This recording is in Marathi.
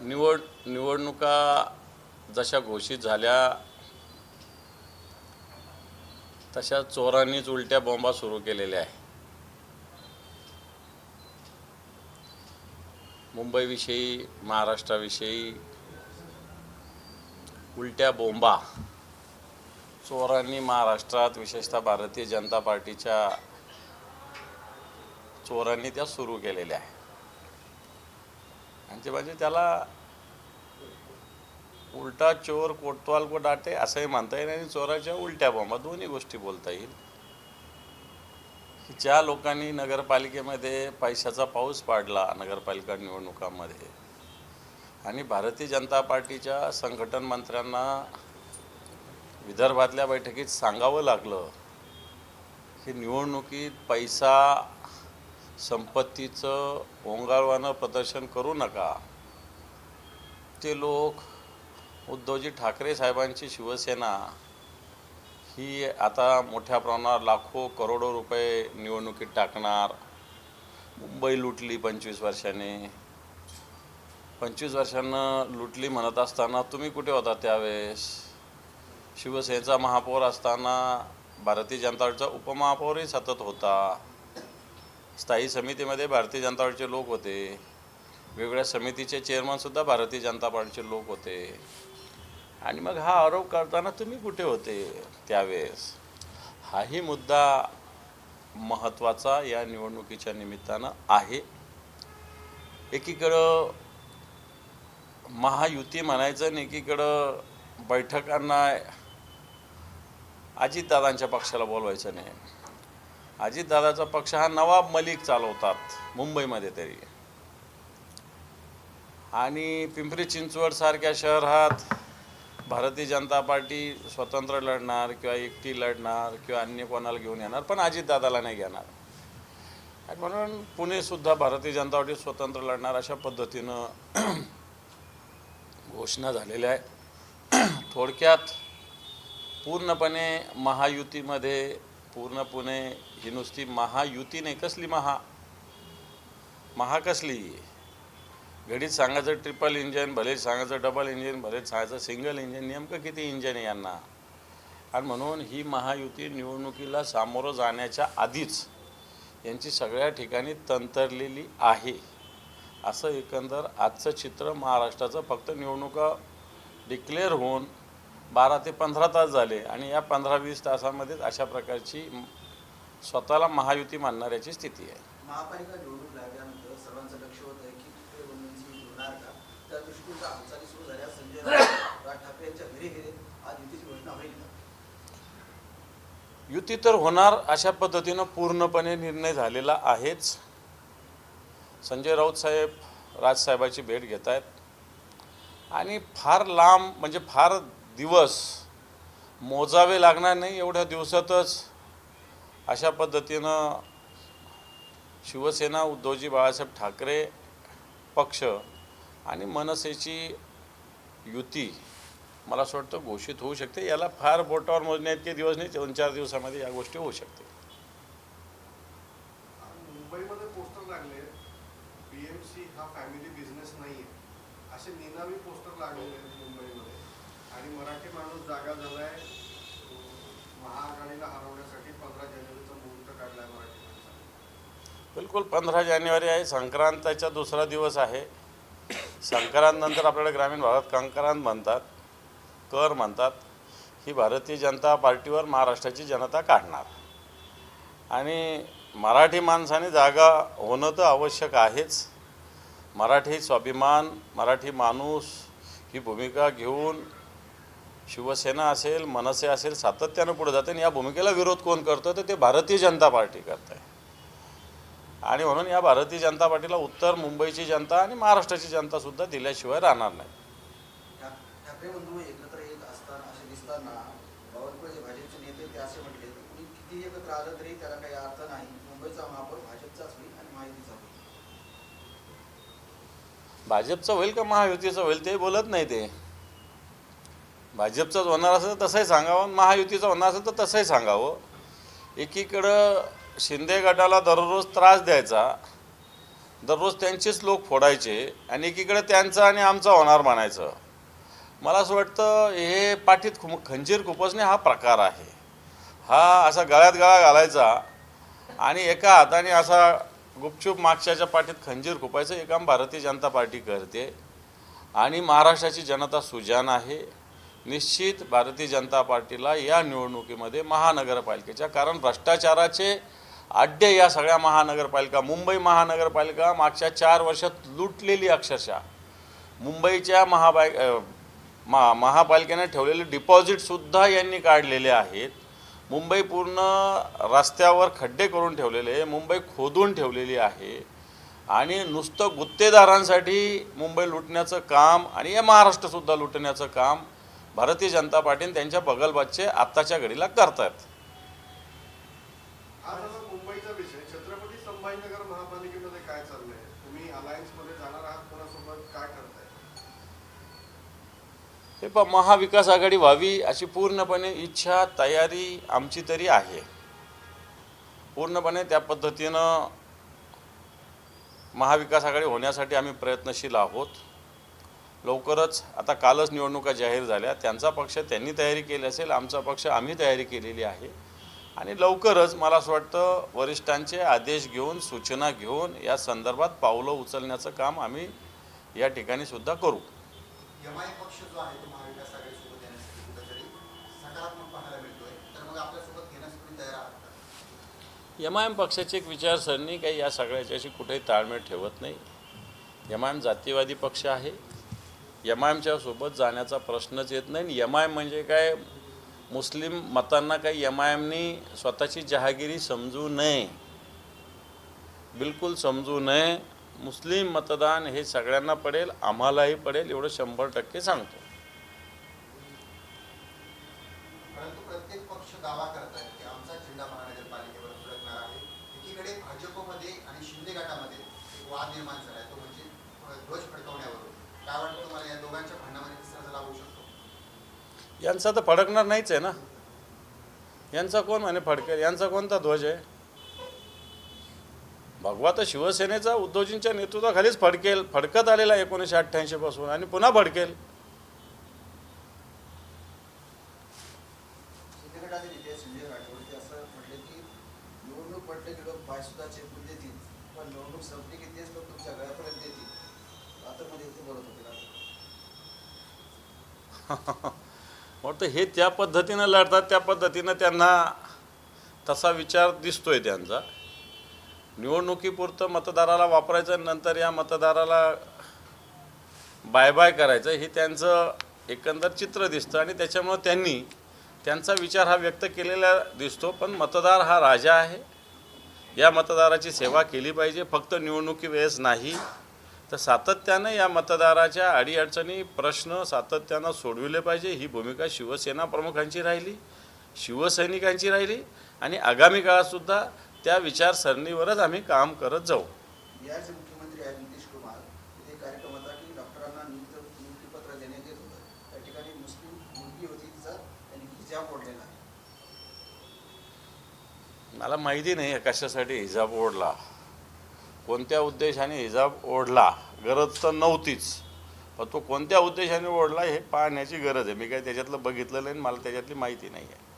निवड निवडणुका जशा घोषित झाल्या तशा चोरांनीच उलट्या बॉम्बा सुरू केलेल्या आहे मुंबईविषयी महाराष्ट्राविषयी उलट्या बोंबा चोरांनी महाराष्ट्रात विशेषतः भारतीय जनता पार्टीच्या चोरांनी त्या सुरू केलेल्या आहे आणि ते म्हणजे त्याला उलटा चोर कोतवाल को डाटे असंही म्हणता येईल आणि चोराच्या उलट्या बॉम्बा दोन्ही गोष्टी बोलता येईल. ज्या लोकांनी नगरपालिकेमध्ये पैशाचा पाऊस पाडला नगरपालिका निवडणुकामध्ये आणि भारतीय जनता पार्टीच्या संघटन मंत्र्यांना विदर्भातल्या बैठकीत सांगावं लागलं की निवडणुकीत पैसा संपत्तीचं ओंगाळवानं प्रदर्शन करू नका. ते लोक उद्धवजी ठाकरे साहेबांची शिवसेना ही आता मोठ्या प्रमाणावर लाखो करोडो रुपये निवडणुकीत टाकणार. मुंबई लुटली पंचवीस वर्षाने. पंचवीस वर्षांनं लुटली म्हणत असताना तुम्ही कुठे होता त्यावेळेस? शिवसेनेचा महापौर असताना भारतीय जनता पार्टीचा उपमहापौरही सतत होता. स्थायी समितीमध्ये भारतीय जनता पार्टीचे लोक होते. वेगवेगळ्या समितीचे चेअरमनसुद्धा भारतीय जनता पार्टीचे लोक होते. आणि मग हा आरोप करताना तुम्ही कुठे होते त्यावेळेस? हाही मुद्दा महत्त्वाचा या निवडणुकीच्या निमित्तानं आहे. एकीकडं महायुती म्हणायचं आणि एकीकडं बैठकांना अजितदादांच्या पक्षाला बोलवायचं नाही. अजितदादाचा पक्ष हा नवाब मलिक चालवतात मुंबईमध्ये तरी. आणि पिंपरी चिंचवड सारख्या शहरात भारतीय जनता पार्टी स्वतंत्र लढणार किंवा एकटी लढणार किंवा अन्य कोणाला घेऊन येणार पण अजितदादाला नाही घेणार. आणि म्हणून पुणेसुद्धा भारतीय जनता पार्टी स्वतंत्र लढणार अशा पद्धतीनं घोषणा झालेल्या आहे थोडक्यात पूर्णपणे महायुतीमध्ये पूर्णपणे ही नुसती महायुती नाही कसली महा? महा कसली? घडीत सांगायचं ट्रिपल इंजन भले सांगायचं डबल इंजिन भले सांगायचं सिंगल इंजिन नेमकं किती इंजन आहे यांना? आणि म्हणून ही महायुती निवडणुकीला सामोरं जाण्याच्या आधीच यांची सगळ्या ठिकाणी तंतरलेली आहे. असं एकंदर आजचं चित्र महाराष्ट्राचं फक्त निवडणुका डिक्लेअर होऊन बारा ते पंधरा तास झाले आणि या पंधरा वीस तासामध्येच अशा प्रकारची स्वतःला महायुती मानणाऱ्याची स्थिती आहे. महापालिका निवडणूक लागल्यानंतर सर्वांचं लक्ष होतं की टिपरे बंधूंची होणार का? त्या दृष्टीकोनच्या हालचाली सुरू झाल्या. संजय राऊत राज ठाकरे यांच्या घरी गेले. आज युतीची घोषणा होईल का? युती तर होणार अशा पद्धतीनं पूर्णपणे निर्णय झालेला आहेच. संजय राऊत साहेब राजसाहेबाची भेट घेत आहेत आणि फार लांब म्हणजे फार दिवस मोजावे लागणार नाही एवढ्या दिवसातच अशा पद्धतीनं शिवसेना उद्धवजी बाळासाहेब ठाकरे पक्ष आणि मनसेची युती मला असं वाटतं घोषित होऊ शकते. याला फार बोटावर मोजण्या इतके दिवस नाही दोन चार दिवसामध्ये या गोष्टी होऊ शकते मुंबईमध्ये पोस्टर लागले बीएमसी हा फॅमिली बिझनेस असे निनावी पोस्टर आणि मराठी माणूस जागा झालाय. महाआघाडीला हरवण्यासाठी पंधरा जानेवारीचा मुहूर्त काढलाय मराठी माणसाने. बिलकुल पंधरा जानेवारी आहे. संक्रांताचा दुसरा दिवस आहे. संक्रांतनंतर आपल्याला ग्रामीण भागात कंक्रांत म्हणतात कर म्हणतात. ही भारतीय जनता पार्टीवर महाराष्ट्राची जनता काढणार. आणि मराठी माणसाने जागा होणं तर आवश्यक आहेच. मराठी स्वाभिमान मराठी माणूस ही भूमिका घेऊन शिवसेना असेल मनसे असेल सातत्यानं पुढे जाते आणि या भूमिकेला विरोध कोण करतं तर ते भारतीय जनता पार्टी करत आहे आणि म्हणून या भारतीय जनता पार्टीला उत्तर मुंबईची जनता आणि महाराष्ट्राची जनता सुद्धा दिल्याशिवाय राहणार नाही. भाजपचं होईल का महायुतीचं होईल ते बोलत नाही ते. भाजपचाच होणार असेल तर तसंही सांगावं महायुतीचं होणार असेल तर तसंही सांगावं. एकीकडं शिंदे गटाला दररोज त्रास द्यायचा दररोज त्यांचेच लोक फोडायचे आणि एकीकडे त्यांचा आणि आमचा होणार म्हणायचं. मला असं वाटतं हे पाठीत खु खंजीर खुपसणे हा प्रकार आहे. हा असा गळ्यात गळा घालायचा आणि एका हाताने असा गुपचूप मागच्याच्या पाठीत खंजीर खुपायचं हे काम भारतीय जनता पार्टी करते. आणि महाराष्ट्राची जनता सुजान आहे. निश्चित भारतीय जनता पार्टीला या निवडणुकीमध्ये महानगरपालिकेच्या कारण भ्रष्टाचाराचे अड्डे या सगळ्या महानगरपालिका मुंबई महानगरपालिका मागच्या चार वर्षात लुटलेली अक्षरशः. मुंबईच्या महाबाय महा महापालिकेने ठेवलेले डिपॉझिटसुद्धा यांनी काढलेले आहेत. मुंबई पूर्ण रस्त्यावर खड्डे करून ठेवलेले मुंबई खोदून ठेवलेली आहे. आणि नुसतं गुत्तेदारांसाठी मुंबई लुटण्याचं काम आणि या महाराष्ट्रसुद्धा लुटण्याचं काम भारतीय जनता पार्टीने त्यांच्या बगलबादचे आत्ताच्या घडीला करतात हा झाला मुंबईचा विषय. छत्रपती संभाजीनगर महापालिकेमध्ये काय चाललंय? तुम्ही अलायन्समध्ये जाणार आहात कोणासोबत? काय करताय? हे प महाविकास आघाडी व्हावी अशी पूर्णपणे इच्छा तयारी आमची तरी आहे. पूर्णपणे त्या पद्धतीनं महाविकास आघाडी होण्यासाठी आम्ही प्रयत्नशील आहोत. लवकरच आता कालच निवडणुका जाहीर झाल्या. त्यांचा पक्ष त्यांनी तयारी केली असेल आमचा पक्ष आम्ही तयारी केलेली आहे. आणि लवकरच मला असं वाटतं वरिष्ठांचे आदेश घेऊन सूचना घेऊन या संदर्भात पावलं उचलण्याचं काम आम्ही या ठिकाणी सुद्धा करू. एम आय एम पक्षाची एक विचारसरणी काही या सगळ्याच्याशी कुठेही ताळमेळ ठेवत नाही. एम आय एम जातीवादी पक्ष आहे. एम आय एमच्या सोबत जाण्याचा प्रश्नच येत नाही. एम आय एम म्हणजे काय? मुस्लिम मतांना काही एम आय एमनी स्वतःची जहागिरी समजू नये. बिलकुल समजू नये. मुस्लिम मतदान हे सगळ्यांना पडेल आम्हालाही पडेल एवढं शंभर टक्के सांगतो. भाजपमध्ये आणि शिंदे गटामध्ये वाद निर्माण झाला तो म्हणजे ध्वज फडकवण्यावरून. काय वाटतं तुम्हाला या दोघांच्या भांडणामध्ये तिसरा झाला होऊ शकतो. यांचा तर फडकणार नाहीच आहे ना? यांचा कोण म्हणे फडकेल? यांचा कोणता ध्वज आहे? भगवा तर शिवसेनेचा उद्धवजींच्या नेतृत्वाखालीच फडकेल. फडकत आलेला आहे एकोणीसशे अठ्ठ्याऐंशी पासून आणि पुन्हा फडकेल. निवडणूक पडले की लोक चेपून देतील. पण निवडणूक संपली की तेच लोक तुमच्या घरापर्यंत येतील लातूरमध्ये ते बोलत होते ना वाटतं हे त्या पद्धतीनं लढतात त्या पद्धतीनं त्यांना तसा विचार दिसतोय त्यांचा. निवडणुकीपुरतं मतदाराला वापरायचं नंतर या मतदाराला बाय बाय करायचं हे त्यांचं एकंदर चित्र दिसतं आणि त्याच्यामुळं त्यांनी त्यांचा विचार हा व्यक्त केलेला दिसतो. पण मतदार हा राजा आहे. या मतदाराची सेवा केली पाहिजे. फक्त निवडणुकी वेळेस नाही. तर सातत्यानं या मतदाराच्या अडीअडचणी प्रश्न सातत्यानं सोडविले पाहिजे. ही भूमिका शिवसेना प्रमुखांची राहिली शिवसैनिकांची राहिली आणि आगामी काळातसुद्धा त्या विचारसरणीवरच आम्ही काम करत जाऊ. मला माहिती नाही कशासाठी हिजाब ओढला. कोणत्या उद्देशाने हिजाब ओढला? गरज तर नव्हतीच. पण तो कोणत्या उद्देशाने ओढला हे पाहण्याची गरज आहे. मी काही त्याच्यातलं बघितलं नाही आणि मला त्याच्यातली माहिती नाही आहे.